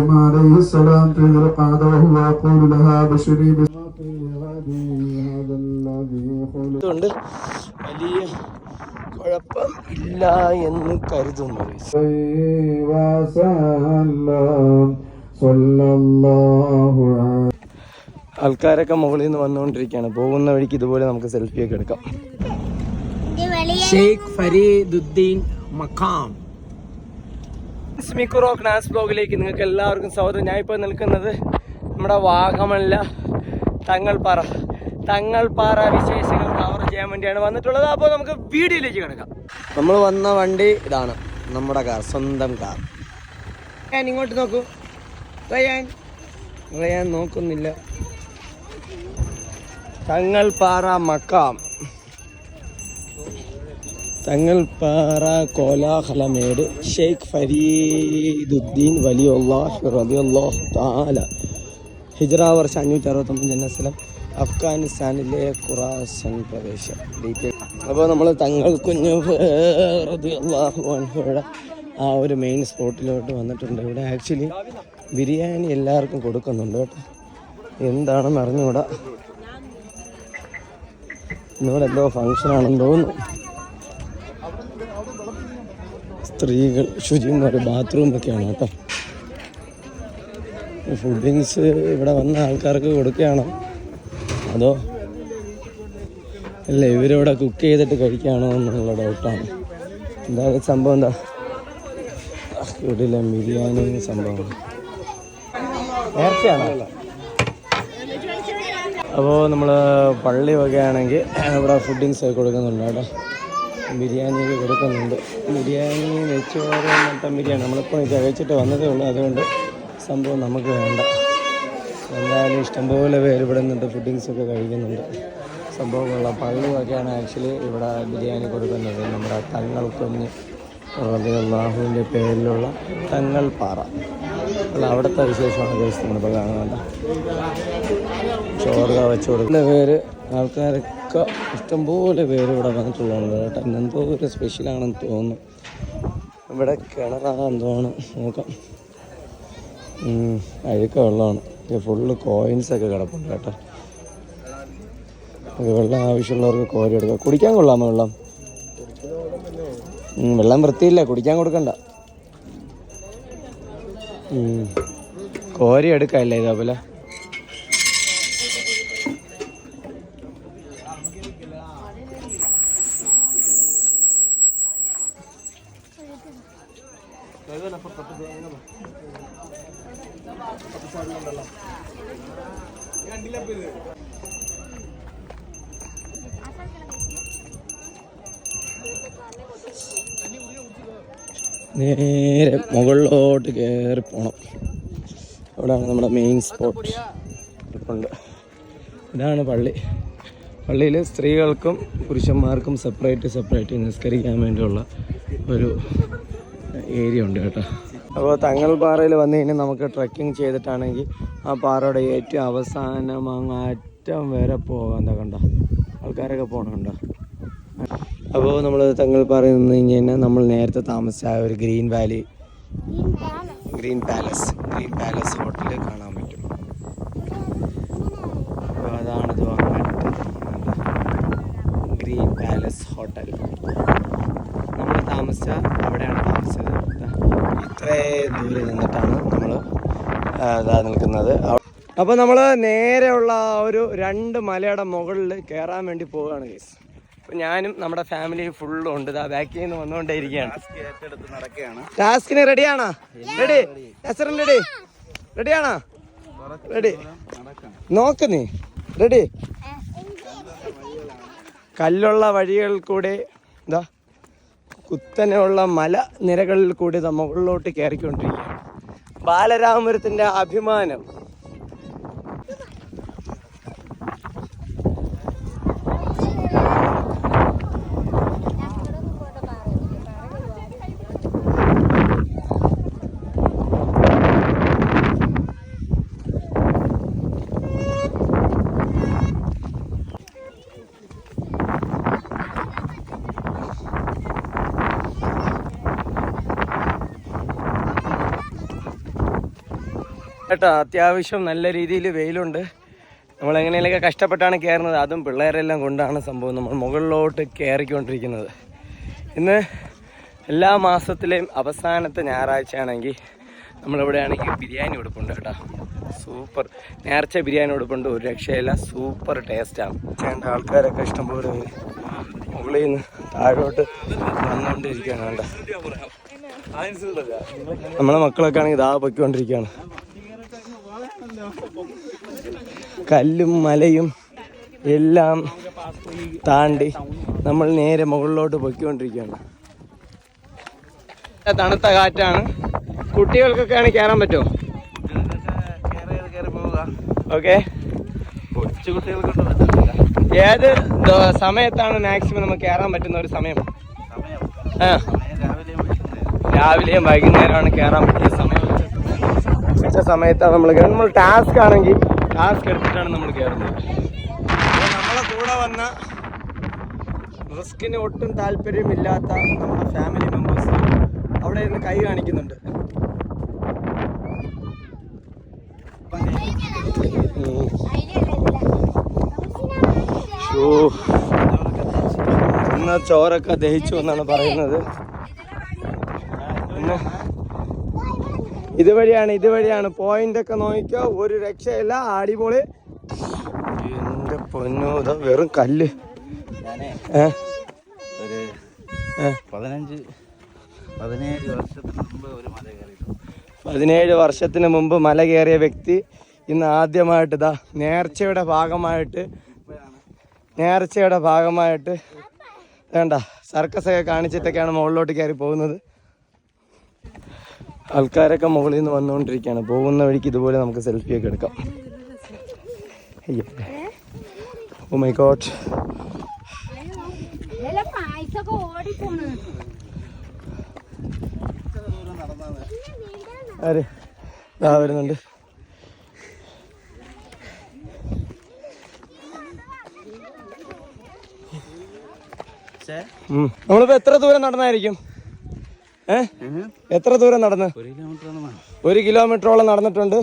إبراهيم عليه السلام في ذي القعدة وهو يقول لها بشري بساقي غدي هذا الذي خلق അതുകൊണ്ട് വലിയ കുഴപ്പം ഇല്ല എന്ന് കരുതുന്നു وسلم صلى الله عليه ആൾക്കാരൊക്കെ മുകളിൽ നിന്ന് വന്നുകൊണ്ടിരിക്കുകയാണ് പോകുന്ന വഴിക്ക് ഇതുപോലെ നമുക്ക് സെൽഫിയൊക്കെ എടുക്കാം ഷെയ്ഖ് ഫരീദുദ്ദീൻ മക്കാം സ്മിക്കുറോ ക്ലാസ് ബ്ലോഗിലേക്ക് നിങ്ങൾക്ക് എല്ലാവർക്കും സ്വാഗതം. ഞാൻ ഇപ്പോൾ നിൽക്കുന്നത് നമ്മുടെ വാഗമല്ല തങ്ങൾപ്പാറ. തങ്ങൾപ്പാറ വിശേഷങ്ങൾ കവർ ചെയ്യാൻ വേണ്ടിയാണ് വന്നിട്ടുള്ളത്. അപ്പോൾ നമുക്ക് വീഡിയോയിലേക്ക് കിടക്കാം. നമ്മൾ വന്ന വണ്ടി ഇതാണ് നമ്മുടെ കാർ സ്വന്തം കാർ. ഞാൻ ഇങ്ങോട്ട് നോക്കൂ. റയാൻ. റയാൻ നോക്കുന്നില്ല. തങ്ങൾപ്പാറ മക്കാം. തങ്ങൾപ്പാറ കോലാഹലമേട് ഷെയ്ഖ് ഫരീദുദ്ദീൻ തആല. ഹിജ്റ വർഷം അഞ്ഞൂറ്റി അറുപത്തൊമ്പത് ജനസ്ഥലം അഫ്ഗാനിസ്ഥാനിലെ ഖുറാസൻ പ്രദേശം. ഡീറ്റെയിൽ അപ്പോൾ നമ്മൾ തങ്ങൾ കുഞ്ഞു അൻഹുയുടെ ആ ഒരു മെയിൻ സ്പോട്ടിലോട്ട് വന്നിട്ടുണ്ട്. ഇവിടെ ആക്ച്വലി ബിരിയാണി എല്ലാവർക്കും കൊടുക്കുന്നുണ്ട് കേട്ടോ. എന്താണെന്ന് അറിഞ്ഞുകൂടാ. ഇന്നിവിടെ എന്തോ ഫങ്ഷനാണെന്ന് തോന്നുന്നു. സ്ത്രീകൾ ശുചിമാർ ബാത്റൂമൊക്കെയാണ് കേട്ടോ. ഫുഡിങ്സ് ഇവിടെ വന്ന ആൾക്കാർക്ക് കൊടുക്കുകയാണോ? അതോ അല്ല ഇവരിവിടെ കുക്ക് ചെയ്തിട്ട് കഴിക്കുകയാണോ എന്നുള്ള ഡൗട്ടാണ്. എന്താ സംഭവം എന്താ? ഇവിടെ ബിരിയാണി സംഭവം. നേർച്ചയാണോ അപ്പോൾ നമ്മൾ പള്ളി വകയാണെങ്കിൽ ഇവിടെ ഫുഡിങ്സ് ഒക്കെ കൊടുക്കുന്നുണ്ട് കേട്ടോ. ബിരിയാണി കൊടുക്കുന്നുണ്ട്. ബിരിയാണി നെച്ചോറ് മട്ടൻ ബിരിയാണി നമ്മളിപ്പോൾ കഴിച്ചിട്ട് വന്നതേ ഉള്ളൂ. അതുകൊണ്ട് സംഭവം നമുക്ക് വേണ്ട. എന്തായാലും ഇഷ്ടംപോലെ പേര് ഇവിടെ നിന്നിട്ട് ഫുഡിങ്സ് ഒക്കെ കഴിക്കുന്നുണ്ട്. സംഭവമുള്ള പള്ളി വകയാണ് ആക്ച്വലി ഇവിടെ ബിരിയാണി കൊടുക്കുന്നത്. നമ്മുടെ തങ്ങൾ കുഞ്ഞ് അള്ളാഹുവിന്റെ പേരിലുള്ള തങ്ങൾ പാറ. അല്ല അവിടുത്തെ വിശേഷമാണ് നമ്മൾ നമ്മളിപ്പോൾ കാണുന്നുണ്ട് ചോറ് വെച്ച് കൊടുക്കുന്ന പേര് ആൾക്കാരൊക്കെ ഇഷ്ടംപോലെ പേര് ഇവിടെ വന്നിട്ടുള്ളതാണ് കേട്ടോ. എന്തോ ഒരു സ്പെഷ്യലാണെന്ന് തോന്നുന്നു. ഇവിടെ കിണറാണെന്ന് തോന്നുന്നു. നോക്കാം. അഴുക്ക വെള്ളമാണ്. ഫുള്ള് കോയിൻസൊക്കെ കിടപ്പുണ്ട് കേട്ടോ. വെള്ളം ആവശ്യമുള്ളവർക്ക് കോരി എടുക്കാം. കുടിക്കാൻ കൊള്ളാമോ വെള്ളം? വെള്ളം വൃത്തിയില്ല. കുടിക്കാൻ കൊടുക്കണ്ട. കോരി എടുക്കല്ലേ ഇതേപോലെ? നേരെ മുകളിലോട്ട് കയറി പോകണം അവിടെയാണ് നമ്മുടെ മെയിൻ സ്പോട്ട് ഉണ്ട് ഇതാണ് പള്ളി. പള്ളിയിൽ സ്ത്രീകൾക്കും പുരുഷന്മാർക്കും സെപ്പറേറ്റ് സെപ്പറേറ്റ് നിസ്കരിക്കാൻ വേണ്ടിയുള്ള ഒരു ഏരിയ ഉണ്ട് കേട്ടോ. അപ്പോൾ തങ്ങൾ പാറയിൽ വന്നു കഴിഞ്ഞാൽ നമുക്ക് ട്രക്കിംഗ് ചെയ്തിട്ടാണെങ്കിൽ ആ പാറയുടെ ഏറ്റവും അവസാനം അങ്ങ് അറ്റം വരെ പോകാൻ എന്താ കണ്ട? ആൾക്കാരൊക്കെ പോകണുണ്ടോ അപ്പോൾ നമ്മൾ തങ്ങൾ പറയുന്നത് കഴിഞ്ഞാൽ നമ്മൾ നേരത്തെ താമസിച്ച ഒരു green valley green palace green palace hotel കാണാൻ പറ്റും. അപ്പോൾ അതാണ് തോന്നുന്നത് ഗ്രീൻ പാലസ് ഹോട്ടൽ. നമ്മൾ താമസിച്ച അവിടെയാണ് താമസിച്ചത്. ഇത്രേ ദൂരെ നിന്നിട്ടാണ് നമ്മൾ ഇതാ നിൽക്കുന്നത്. അപ്പോൾ നമ്മൾ നേരെയുള്ള ഒരു രണ്ട് മലയുടെ മുകളിൽ കയറാൻ വേണ്ടി പോവുകയാണ് കേസ് ഞാനും നമ്മുടെ ഫാമിലി ഫുള്ളും ഉണ്ട്. ഇതാ ബാക്കിൽ നിന്ന് വന്നുകൊണ്ടേയിരിക്കുകയാണ്. ടാസ്കിന് റെഡിയാണോ റെഡി നസറിൻ റെഡി റെഡിയാണോ റെഡി നോക്ക് നീ. റെഡി കല്ലുള്ള വഴികളിൽ കൂടെ എന്താ കുത്തനെയുള്ള മല നിരകളിൽ കൂടി നമ്മളിലോട്ട് കയറിക്കൊണ്ടിരിക്കുകയാണ് ബാലരാമപുരത്തിന്റെ അഭിമാനം. കേട്ടോ അത്യാവശ്യം നല്ല രീതിയിൽ വെയിലുണ്ട്. നമ്മൾ എങ്ങനെയൊക്കെ കഷ്ടപ്പെട്ടാണ് കയറുന്നത്. അതും പിള്ളേരെല്ലാം കൊണ്ടാണ് സംഭവം. നമ്മൾ മുകളിലോട്ട് കയറിക്കൊണ്ടിരിക്കുന്നത്. ഇന്ന് എല്ലാ മാസത്തിലെയും അവസാനത്തെ ഞായറാഴ്ചയാണെങ്കിൽ നമ്മളിവിടെ ആണെങ്കിൽ ബിരിയാണി കൊടുപ്പുണ്ട് കേട്ടോ. സൂപ്പർ. നേർച്ച ബിരിയാണി കൊടുപ്പുണ്ട് ഒരു രക്ഷയില്ല. സൂപ്പർ ടേസ്റ്റാണ്. വേണ്ട ആൾക്കാരൊക്കെ ഇഷ്ടംപോലെ. മുകളിൽ നിന്ന് താഴോട്ട് വന്നുകൊണ്ടിരിക്കുകയാണ്. വേണ്ട. നമ്മളെ മക്കളൊക്കെ ആണെങ്കിൽ ഇതാ പൊയ്ക്കൊണ്ടിരിക്കുകയാണ്. കല്ലും മലയും എല്ലാം താണ്ടി നമ്മൾ നേരെ മുകളിലോട്ട് പൊയ്ക്കൊണ്ടിരിക്കുകയാണ്. തണുത്ത കാറ്റാണ്. കുട്ടികൾക്കൊക്കെ ആണ് കയറാൻ പറ്റുമോ ഓക്കെ ഏത് സമയത്താണ് മാക്സിമം നമുക്ക് കയറാൻ പറ്റുന്ന ഒരു സമയം? രാവിലെയും വൈകുന്നേരമാണ് കയറാൻ പറ്റുന്ന സമയം. ഉച്ച സമയത്താണ് നമ്മൾ കയറുന്നത് നമ്മൾ ടാസ്ക് ആണെങ്കിൽ ടാസ്ക് എടുത്തിട്ടാണ് നമ്മൾ കയറുന്നത് അപ്പോൾ നമ്മളെ കൂടെ വന്ന റിസ്കിന് ഒട്ടും താല്പര്യമില്ലാത്ത നമ്മുടെ ഫാമിലി മെമ്പേഴ്സ് അവിടെ ഇരുന്ന് കൈ കാണിക്കുന്നുണ്ട്. ഇന്ന് ചോറൊക്കെ ദഹിച്ചു എന്നാണ് പറയുന്നത്. പിന്നെ ഇതുവഴിയാണ് ഇതുവഴിയാണ്. പോയിന്റ് ഒക്കെ നോക്കിയോ ഒരു രക്ഷയില്ല അടിപൊളി. എന്റെ പൊന്നൂത വെറും കല്ല്. ഒരു പതിനഞ്ച് പതിനേഴ് വർഷത്തിന് മുമ്പ് ഒരു മല പതിനേഴ് വർഷത്തിന് മുമ്പ് മല കയറിയ വ്യക്തി ഇന്ന് ആദ്യമായിട്ട് ഇതാ നേർച്ചയുടെ ഭാഗമായിട്ട് നേർച്ചയുടെ ഭാഗമായിട്ട് വേണ്ട സർക്കസൊക്കെ കാണിച്ചിട്ടൊക്കെയാണ് മുകളിലോട്ട് കയറി പോകുന്നത്. ആൾക്കാരൊക്കെ മുകളിൽ നിന്ന് വന്നുകൊണ്ടിരിക്കുകയാണ്. പോകുന്ന വഴിക്ക് ഇതുപോലെ നമുക്ക് സെൽഫി ഒക്കെ എടുക്കാം. ഓ മൈ ഗോഡ് ആര്? ഇതാ വരുന്നുണ്ട്. ഉം. നമ്മളിപ്പോ എത്ര ദൂരം നടന്നായിരിക്കും? ഏ? എത്ര ദൂരം നടന്ന്? ഒരു കിലോമീറ്ററോളം നടന്നിട്ടുണ്ട്.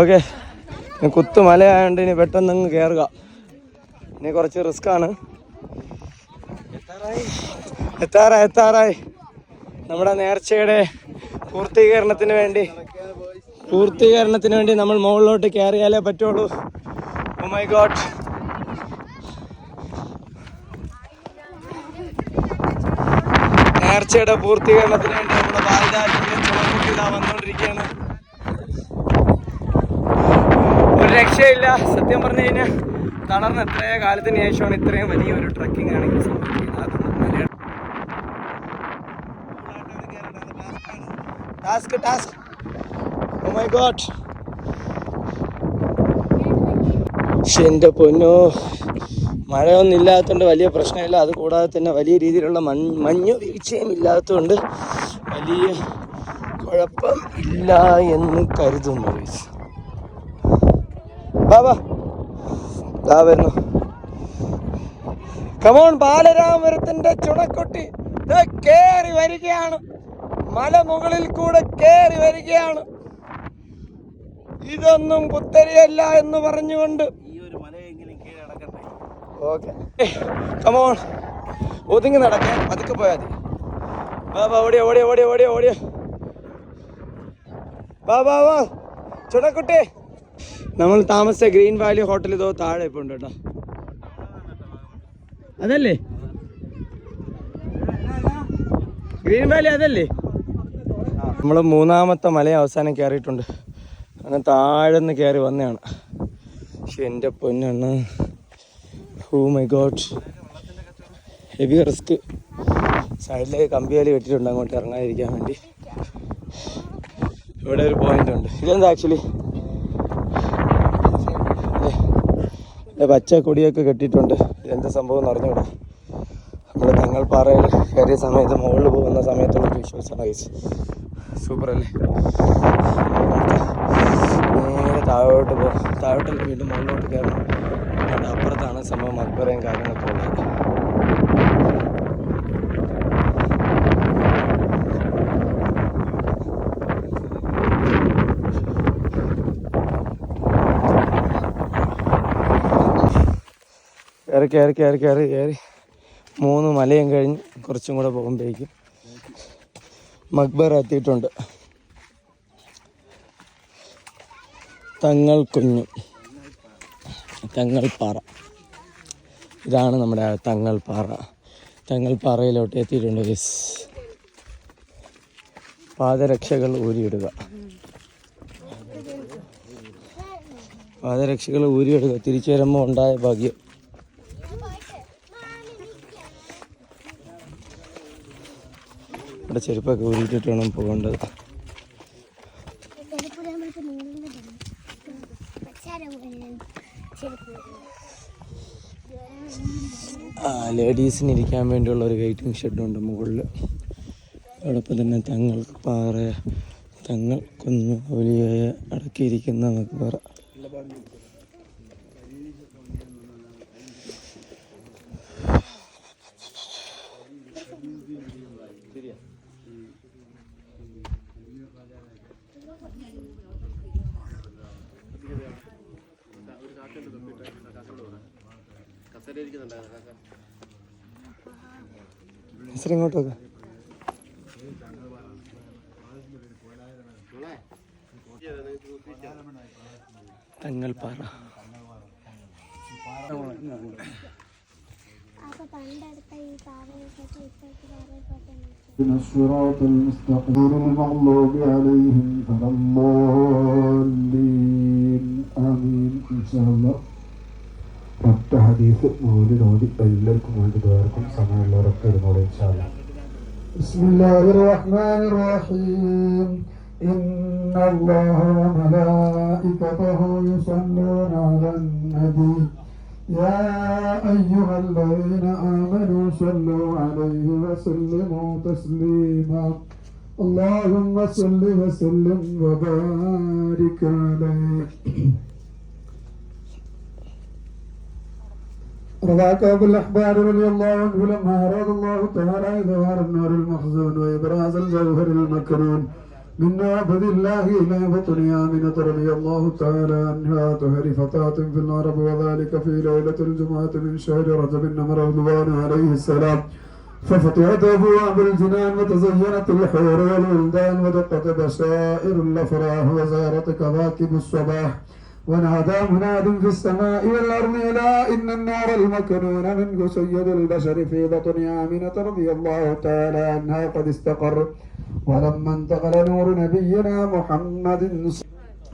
ഓക്കെ. കുത്തു മലയായോണ്ട് ഇനി പെട്ടെന്ന് അങ്ങ് കയറുക ഇനി കുറച്ച് റിസ്ക് ആണ്. എത്താറായി. എത്താറായി നമ്മുടെ നേർച്ചയുടെ പൂർത്തീകരണത്തിന് വേണ്ടി. പൂർത്തീകരണത്തിന് വേണ്ടി നമ്മൾ മുകളിലോട്ട് കയറിയാലേ പറ്റുള്ളൂ. Oh മൈ ഗോഡ് നേർച്ചയുടെ പൂർത്തീകരണത്തിന് വേണ്ടി നമ്മുടെ ബാലരാജിന്റെ ചുമക്കുട്ടി ഇതാ വന്നുകൊണ്ടിരിക്കുകയാണ്. ഒരു രക്ഷയില്ല. സത്യം പറഞ്ഞു കഴിഞ്ഞാൽ തളർന്ന് എത്രയോ കാലത്തിന് ശേഷമാണ് ഇത്രയും വലിയ ഒരു ട്രക്കിംഗ് ആണെങ്കിൽ task task oh my god എന്റെ പൊന്നോ. മഴയൊന്നും ഇല്ലാത്തതുകൊണ്ട് വലിയ പ്രശ്നമില്ല. അത് കൂടാതെ തന്നെ വലിയ രീതിയിലുള്ള മഞ്ഞ് മഞ്ഞ് വീഴ്ചയും ഇല്ലാത്തതുകൊണ്ട് വലിയ കുഴപ്പം ഇല്ല എന്ന് കരുതുന്നു ബാബാ വരുന്നു. കമോൺ ബാലരാമപുരത്തിന്റെ ചുണക്കുട്ടി. കേറി വരികയാണ്. മല മുകളിൽ കൂടെ കേറി വരികയാണ്. ഇതൊന്നും പുത്തരിയല്ല എന്ന് പറഞ്ഞുകൊണ്ട് ഓക്കെ കമോൺ ഒതുങ്ങി നടക്കാൻ പതുക്കെ പോയാൽ മതി. ബാബാ ഓടിയോ ഓടിയോ ഓടിയോ ഓടിയോ ഓടിയോ. വാ വാ ചുണക്കുട്ടി. നമ്മൾ താമസിച്ച ഗ്രീൻ വാലി ഹോട്ടൽ ഇതോ താഴെ ഇപ്പൊ ഉണ്ട് കേട്ടോ. അതല്ലേ? ഗ്രീൻ വാലി അതല്ലേ? നമ്മൾ മൂന്നാമത്തെ മല അവസാനം കയറിയിട്ടുണ്ട് അങ്ങനെ താഴെ നിന്ന് കയറി വന്നതാണ്. പക്ഷെ എന്റെ പൊന്നെണ്ണ. Oh my god heavy risk സൈഡിലേക്ക് കമ്പിയാലി കെട്ടിയിട്ടുണ്ട് അങ്ങോട്ട് ഇറങ്ങാതിരിക്കാൻ വേണ്ടി. ഇവിടെ ഒരു പോയിന്റ് ഉണ്ട്. ഇതെന്താ ആക്ച്വലി പച്ച കൊടിയൊക്കെ കെട്ടിയിട്ടുണ്ട്. ഇതെന്താ സംഭവം എന്ന് അറിഞ്ഞൂടാ നമ്മൾ തങ്ങൾ പാറയിൽ കയറിയ സമയത്ത് മുകളിൽ പോകുന്ന സമയത്തുള്ള വിഷ്വൽസാണ് കഴിച്ച് സൂപ്പർ അല്ലേ? നേരെ താഴോട്ട് പോകും താഴോട്ടല്ല വീണ്ടും മുകളിലോട്ട് കയറണം. ഇതാണ് സംഭവം മക്ബറയും കാര്യങ്ങളൊക്കെ ഉള്ളത് കയറി കയറി കയറി കയറി കയറി. മൂന്ന് മലയും കഴിഞ്ഞ് കുറച്ചും കൂടെ പോകുമ്പോഴേക്കും മക്ബർ എത്തിയിട്ടുണ്ട്. തങ്ങൾ കുഞ്ഞു. തങ്ങൾ പാറ. ഇതാണ് നമ്മുടെ തങ്ങൾപ്പാറ തങ്ങൾപ്പാറയിലോട്ട് എത്തിയിട്ടുണ്ട് യെസ് പാദരക്ഷകൾ ഊരിയിടുക. പാദരക്ഷകൾ ഊരിയിടുക. തിരിച്ചു വരുമ്പോൾ ഉണ്ടായ ഭാഗ്യം. ഇവിടെ ചെരുപ്പൊക്കെ ഊരിയിട്ടിട്ട് വേണം പോകേണ്ടത് ആ ലേഡീസിന് ഇരിക്കാൻ വേണ്ടിയുള്ള ഒരു വെയിറ്റിംഗ് ഷെഡുണ്ട് മുകളിൽ. അതോടൊപ്പം തന്നെ തങ്ങൾ പാറ തങ്ങൾ കുഞ്ഞു ഒലിയായ അടക്കിയിരിക്കുന്ന മക്ബറ നസർ ഇങ്ങോട്ടൊക്കെ തങ്ങൽപ്പാറ അപ്പൊ പണ്ടെടുത്ത ഈ പാറയെപ്പറ്റി ഇപ്പോഴത്തെ പാറയെപ്പറ്റി من الصراط المستقيم المغضوب عليهم ولا الضالين آمين إن شاء الله ഒറ്റ ഹദീസ് നൂല് നോതി എല്ലാവർക്കും വേണ്ടി ദ്വാരക്കും സമയമുള്ളവരൊക്കെ ഇരുന്നോളൂ ഇൻഷാല്ല بسم الله الرحمن الرحيم إن الله وملائكته يصلون على النبي يا أيها الذين آمنوا صلوا عليه وسلموا تسليما اللهم صل وسلم وبارك عليه رضاك أبو الأحبار رضي الله عنه لما أراد الله تعالى إظهار النور المحزون وإبراز الجوهر المكنون من عبد الله إلى بطن آمنة رضي الله تعالى عنها طهر فتاة في العرب وذلك في ليلة الجمعة من شهر رجب نمر رضوان عليه السلام. ففتحت أبواب الجنان وتزينت الحور والولدان ودقت بشائر الأفراح وزارت كواكب الصباح. ونادى مناد في السماء والأرض لا إن النار المكنون منه سيد البشر في بطن آمنة رضي الله تعالى عنها قد استقر. ولما انتقل نور نبينا محمد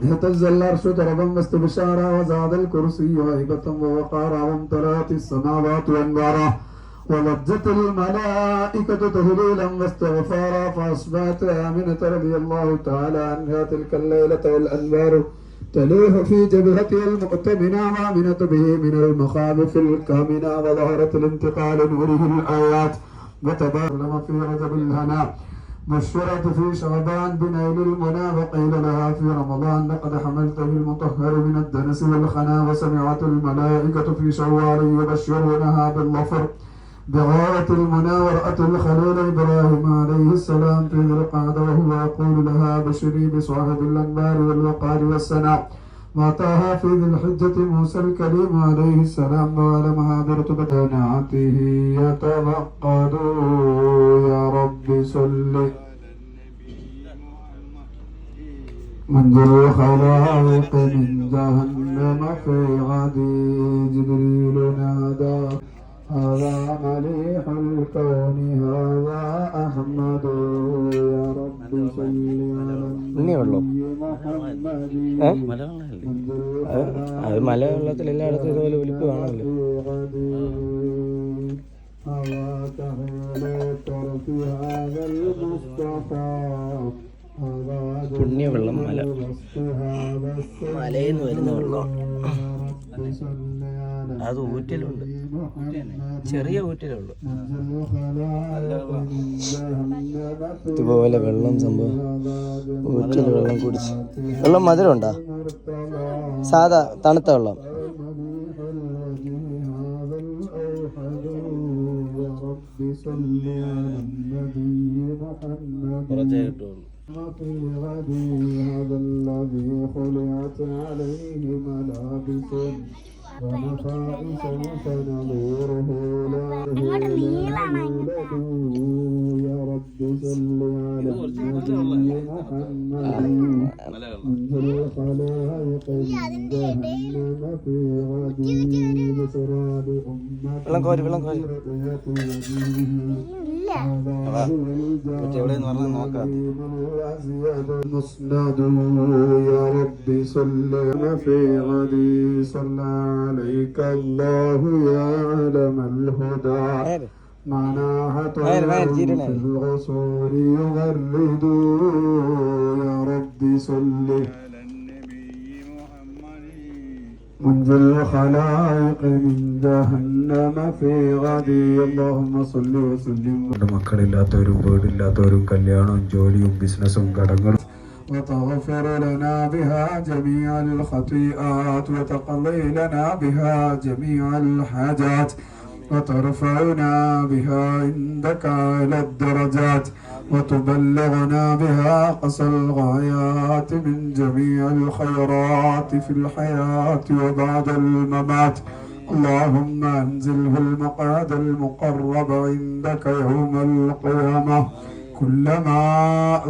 اهتز العرش طربا واستبشارا وزاد الكرسي هيبة ووقارا وامتلأت السماوات أنوارا وضجت الملائكة تهليلا واستغفارا فأصبحت آمنة رضي الله تعالى عنها تلك الليلة والأنوار. تلوح في جبهتها المؤتمنة وآمنة به من المخاوف الكامنة وظهرت الانتقال نوره الآيات وتبارم في رجب الهنا. بشرت في شعبان بنيل المنى وقيل لها في رمضان لقد حملت بالمطهر من الدنس والخنا وسمعت الملائكة في شوال يبشرونها بالظفر المنى ورأت الخليل إبراهيم عليه السلام في ذي القعدة وهو يقول لها بشري بصاحب الأنبار والوقار والسناء وأتاها في ذي الحجة موسى الكريم عليه السلام وعلمها برتبة نعته يتفقد يا رب صل منذ الخلائق من جهنم في غدي جبريل نادى. هذا مليح الكون هذا أحمد يا رب صل على ഇനിയേ ഉള്ളൂ النبي محمد ഏ? മലയാളമല്ലേ منذ അത് അത് മലവെള്ളത്തിൽ എല്ലായിടത്തും ഇതുപോലെ ഒലിപ്പ് കാണുമല്ലോ هواك طرف هذا المصطفى പുണ്യവെള്ളം മല മലയിൽ നിന്ന് വരുന്ന വെള്ളം അത് ഊറ്റലുണ്ട് ചെറിയ ഊറ്റലേ ഉള്ളൂ ഇതുപോലെ വെള്ളം സംഭവം ഊറ്റൽ വെള്ളം കുടിച്ച് വെള്ളം മധുരമുണ്ടോ സാധാ തണുത്ത വെള്ളം കുറച്ചേ കിട്ടുള്ളൂ في غدي هذا الذي خلعت عليه ملابس അങ്ങോട്ട് നീളാണ് رب صل على النبي محمد الخلائق جهنم في غدير سراب أمتي يا رب صلى في غدي صلى عليك الله يا علم الهدى നേരെ مناحة غير- غير جيرنا. في العصور يغرد يا رب صل منذ الخلائق من جهنم في غدي اللهم صل وسلم മക്കളില്ലാത്തവരും വീടില്ലാത്തവരും കല്യാണവും ജോലിയും ബിസിനസ്സും കടങ്ങളും وتغفر لنا بها جميع الخطيئات وتقضي لنا بها جميع الحاجات وترفعنا بها عندك على الدرجات وتبلغنا بها أقصى الغايات من جميع الخيرات في الحياة وبعد الممات. اللهم أنزله المقعد المقرب عندك يوم القيامة. كلما